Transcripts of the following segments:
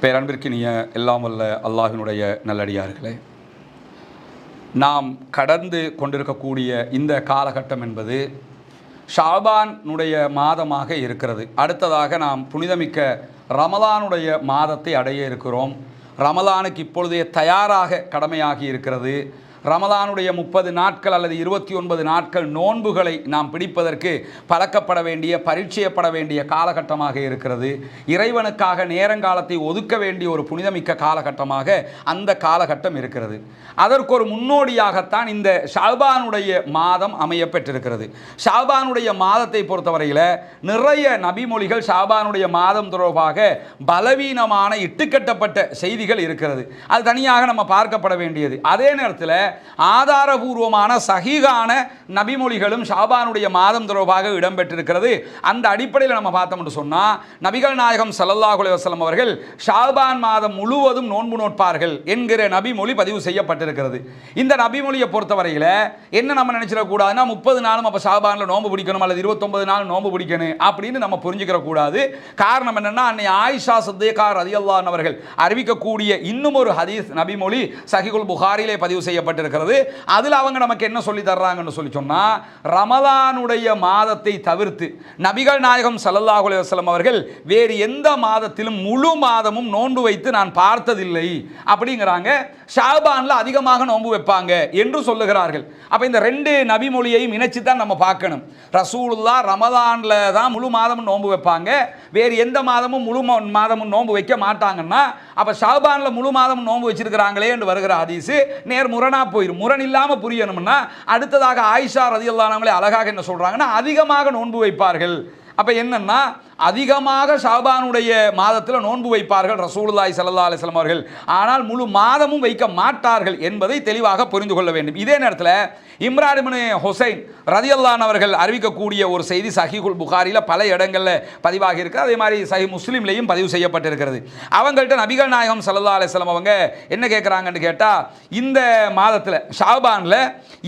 பேரன்பிற்கினிய எல்லாம் வல்ல அல்லாஹினுடைய நல்லடியார்களே. நாம் கடந்து கொண்டிருக்கக்கூடிய இந்த காலகட்டம் என்பது ஷாபானுடைய மாதமாக இருக்கிறது. அடுத்ததாக நாம் புனிதமிக்க ரமலானுடைய மாதத்தை அடைய இருக்கிறோம். ரமலானுக்கு இப்பொழுதே தயாராக கடமையாகி இருக்கிறது. ரமதானுடைய முப்பது நாட்கள் அல்லது இருபத்தி ஒன்பது நாட்கள் நோன்புகளை நாம் பிடிப்பதற்கு பழக்கப்பட வேண்டிய பரீட்சையப்பட வேண்டிய காலகட்டமாக இருக்கிறது. இறைவனுக்காக நேரங்காலத்தை ஒதுக்க வேண்டிய ஒரு புனிதமிக்க காலகட்டமாக அந்த காலகட்டம் இருக்கிறது. அதற்கு ஒரு முன்னோடியாகத்தான் இந்த ஷால்பானுடைய மாதம் அமையப்பெற்றிருக்கிறது. ஷால்பானுடைய மாதத்தை பொறுத்தவரையில் நிறைய நபிமொழிகள் ஷாபானுடைய மாதம் தொடர்பாக பலவீனமான இட்டுக்கட்டப்பட்ட செய்திகள் இருக்கிறது. அது தனியாக நம்ம பார்க்கப்பட வேண்டியது. அதே நேரத்தில் ஆதாரபூர்வமான சகிகான நபிமொழிகளும் ஷாபானுடைய மாதம் தொடர்பாக இடம்பெற்றிருக்கிறது. அந்த அடிப்படையில் நம்ம பார்த்தோம்னு சொன்னால் நபிகள் நாயகம் சல்லல்லாஹுலே வசலம் அவர்கள் ஷாபான் மாதம் முழுவதும் நோன்பு நோட்பார்கள் என்கிற நபிமொழி பதிவு செய்யப்பட்டிருக்கிறது. இந்த நபிமொழியை பொறுத்தவரையில் என்ன நம்ம நினைச்சிடக்கூடாதுன்னா முப்பது நாளும் அப்போ ஷாபானில் நோன்பு பிடிக்கணும் அல்லது இருபத்தொன்பது நாள் நோன்பு பிடிக்கணும் அப்படின்னு நம்ம புரிஞ்சுக்கிற கூடாது. காரணம் என்னன்னா அன்னை ஆயிஷா சத்தேகார் அதியல்லான் அவர்கள் அறிவிக்கக்கூடிய இன்னும் ஒரு ஹதீஸ் நபிமொழி சஹிகுல் புகாரிலே பதிவு செய்யப்பட்டு செய்யப்பட்டிருக்கிறது அதில் அவங்க நமக்கு என்ன சொல்லி தர்றாங்கன்னு சொல்லி சொன்னால் ரமதானுடைய மாதத்தை தவிர்த்து நபிகள் நாயகம் ஸல்லல்லாஹு அலுவலம் அவர்கள் வேறு எந்த மாதத்திலும் முழு மாதமும் நோன்பு வைத்து நான் பார்த்ததில்லை அப்படிங்கிறாங்க. ஷாபானில் அதிகமாக நோன்பு வைப்பாங்க என்று சொல்லுகிறார்கள். அப்போ இந்த ரெண்டு நபிமொழியையும் இணைச்சு தான் நம்ம பார்க்கணும். ரசூலுல்லா ரமதானில் தான் முழு மாதமும் நோன்பு வைப்பாங்க. வேறு எந்த மாதமும் முழு மாதமும் நோன்பு வைக்க மாட்டாங்கன்னா அப்போ ஷாபானில் முழு மாதமும் நோன்பு வச்சிருக்கிறாங்களே என்று வருகிற ஹதீஸு. நேர் முரணா போயிடும் முரண் இல்லாமல் புரியணும்னா அடுத்ததாக ஆயிஷா ரதியல்லானவங்களே அழகாக என்ன சொல்றாங்கன்னா அதிகமாக நோன்பு வைப்பார்கள். அப்போ என்னன்னா அதிகமாக ஷாபானுடைய மாதத்தில் நோன்பு வைப்பார்கள் ரசூலுல்லாய் சல்லா அலைஹி அவர்கள். ஆனால் முழு மாதமும் வைக்க மாட்டார்கள் என்பதை தெளிவாக புரிந்து கொள்ள வேண்டும். இதே நேரத்தில் இம்ரான் இப்னு ஹுசைன் ரதியல்லான் அவர்கள் அறிவிக்கக்கூடிய ஒரு செய்தி சஹிகுல் புகாரியில் பல இடங்களில் பதிவாகி இருக்கு. அதே மாதிரி சஹி முஸ்லீம்லேயும் பதிவு செய்யப்பட்டிருக்கிறது. அவங்கள்ட்ட நபிகள் நாயகம் சல்லா அலைஹி அவங்க என்ன கேட்குறாங்கன்னு கேட்டால் இந்த மாதத்தில் ஷாபானில்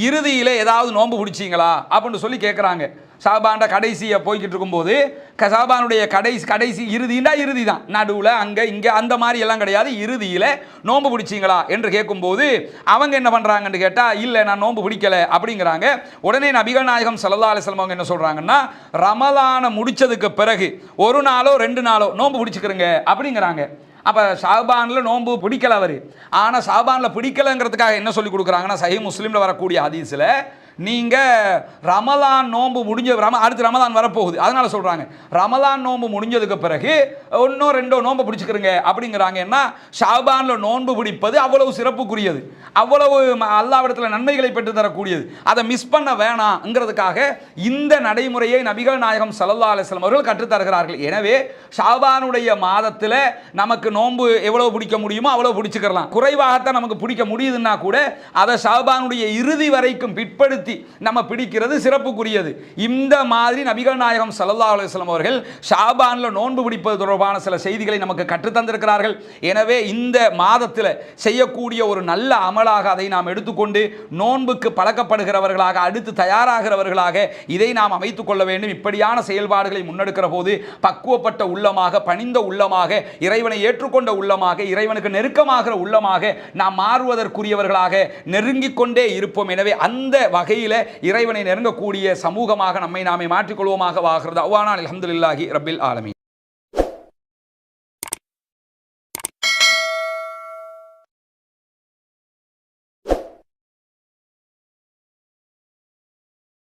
இறுதியில் ஏதாவது நோன்பு பிடிச்சிங்களா? அப்படின்னு சொல்லி கேட்குறாங்க ஷாபான்ட கடைசியை போய்கிட்டு இருக்கும்போது க- கடைசி கடைசி இறுதினா இறுதி தான் நடுவில் அங்கே இங்கே அந்த மாதிரி எல்லாம் கிடையாது. இறுதியில் நோன்பு பிடிச்சிங்களா என்று கேட்கும்போது அவங்க என்ன பண்ணுறாங்கன்னு கேட்டால் இல்லை நான் நோன்பு பிடிக்கல. அப்படிங்கிறாங்க. உடனே நபிகள் நாயகம் சல்லா அலைஹி அவங்க என்ன சொல்கிறாங்கன்னா ரமலானை முடிச்சதுக்கு பிறகு ஒரு நாளோ ரெண்டு நாளோ நோன்பு பிடிச்சிக்கிறங்க. அப்படிங்கிறாங்க. அப்போ சாபானில் நோன்பு பிடிக்கல அவர். ஆனால் சாபானில் பிடிக்கலைங்கிறதுக்காக என்ன சொல்லி கொடுக்குறாங்கன்னா சஹி முஸ்லீமில் வரக்கூடிய ஹதீஸில் நீங்கள் ரமலான் நோன்பு முடிஞ்ச ரம அடுத்து ரமலான் வரப்போகுது. அதனால் சொல்கிறாங்க ரமலான் நோன்பு முடிஞ்சதுக்கு பிறகு ஒன்றோ ரெண்டோ நோன்பு பிடிச்சிக்கிறங்க அப்படிங்கிறாங்கன்னா ஷாபானில் நோன்பு பிடிப்பது அவ்வளவு சிறப்புக்குரியது. அவ்வளவு ம- அல்லாவிடத்தில் நன்மைகளை பெற்று தரக்கூடியது. அதை மிஸ் பண்ண வேணாங்கிறதுக்காக இந்த நடைமுறையை நபிகள் நாயகம் சல்லா அலைஹி அவர்கள் கற்றுத்தருகிறார்கள் எனவே ஷாபானுடைய மாதத்தில் நமக்கு நோன்பு எவ்வளவு பிடிக்க முடியுமோ அவ்வளோ பிடிச்சிக்கிறலாம். குறைவாகத்தான் நமக்கு பிடிக்க முடியுதுன்னா கூட அதை ஷாபானுடைய இறுதி வரைக்கும் பிற்படுத்தி நம்ம பிடிக்கிறது சிறப்புக்குரியது. இந்த மாதிரி நபிகள் நாயகம் சல்லா அலுவலம் அவர்கள் ஷாபானில் நோன்பு பிடிப்பது தொடர்பான சில செய்திகளை நமக்கு கற்றுத் தந்திருக்கிறார்கள். எனவே இந்த மாதத்தில் செய்யக்கூடிய ஒரு நல்ல அமலாக அதை நாம் எடுத்துக்கொண்டு நோன்புக்கு பழக்கப்படுகிறவர்களாக அடுத்து தயாராகிறவர்களாக இதை நாம் அமைத்துக் கொள்ள வேண்டும். இப்படியான செயல்பாடுகளை முன்னெடுக்கிற போது பக்குவப்பட்ட உள்ளமாக பணிந்த உள்ளமாக இறைவனை ஏற்றுக்கொண்ட உள்ளமாக இறைவனுக்கு நெருக்கமாகிற உள்ளமாக நாம் மாறுவதற்குரியவர்களாக நெருங்கிக் கொண்டே இருப்போம். எனவே அந்த வகை வகையில் இறைவனை நெருங்கக்கூடிய சமூகமாக நம்மை நாமே மாற்றிக்கொள்வோமாக வாகிறது அவ்வானால் அல்ஹம்துலில்லாஹி ரபில் ஆலமி